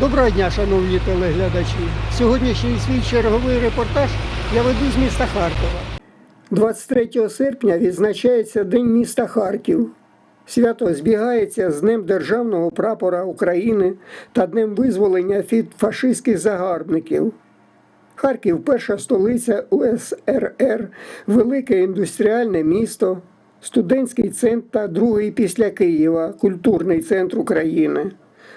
Доброго дня, шановні телеглядачі. Сьогоднішній свій черговий репортаж я веду з міста Харкова. 23 серпня відзначається День міста Харків. Свято збігається з Днем Державного прапора України та Днем визволення від фашистських загарбників. Харків перша столиця УСРР, велике індустріальне місто, студентський центр та другий після Києва культурний центр України,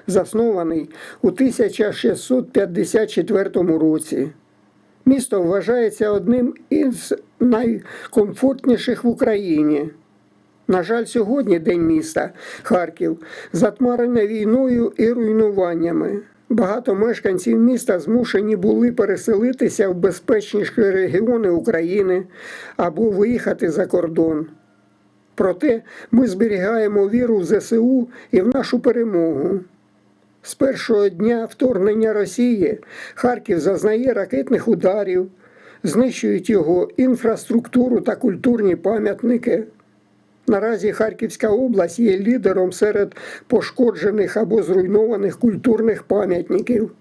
заснований у 1654 році. Місто вважається одним із найкомфортніших в Україні. На жаль, сьогодні День міста Харків затмарене війною і руйнуваннями. Багато мешканців міста змушені були переселитися в безпечніші регіони України або виїхати за кордон. Проте ми зберігаємо віру в ЗСУ і в нашу перемогу. З першого дня вторгнення Росії Харків зазнає ракетних ударів, знищують його інфраструктуру та культурні пам'ятники. Наразі Харківська область є лідером серед пошкоджених або зруйнованих культурних пам'ятників.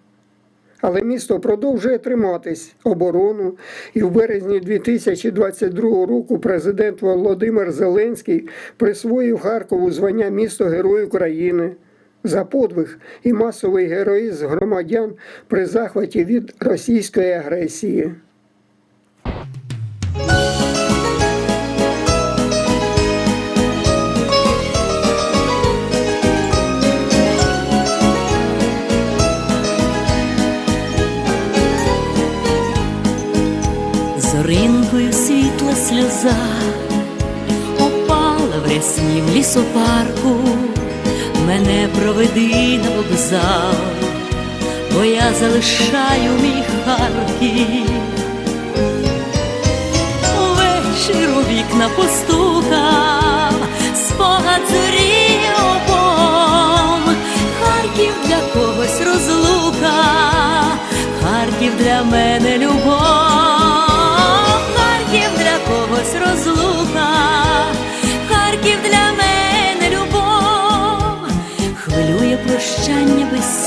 Але місто продовжує триматись оборону, і в березні 2022 року президент Володимир Зеленський присвоїв Харкову звання місто Герой України за подвиг і масовий героїзм громадян при захваті від російської агресії. Зоринкою світла сльоза опала в ряснім лісопарку, мене проведи на вокзал, бо я залишаю мій Харків. Увечір у вікна постукав,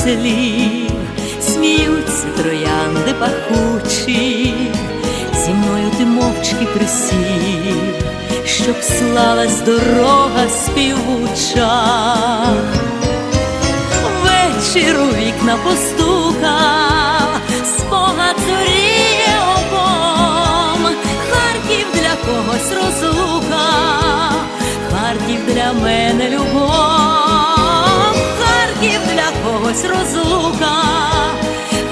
слів, сміються троянди пахучі, зі мною ти мовчки присів, щоб слалась дорога співуча. Вечір у вікна постукав, когось розлука,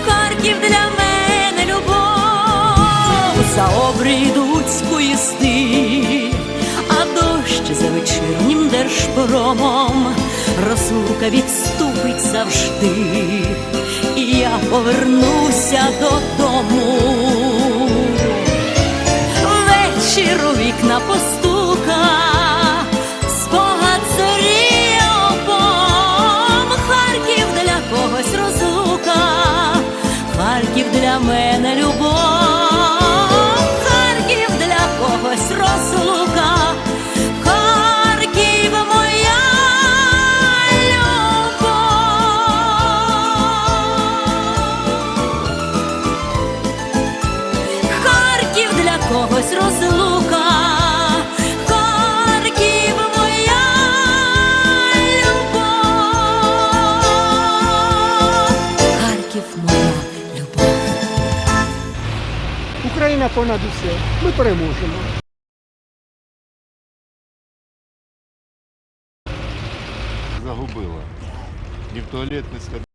Харків для мене любов, за обрій йдуть поїзди, а дощ за вечірнім держпромом. Розлука відступить завжди, і я повернуся додому. Харків Україна понад усе. Ми переможемо. загубила. Ні в туалет не сходила.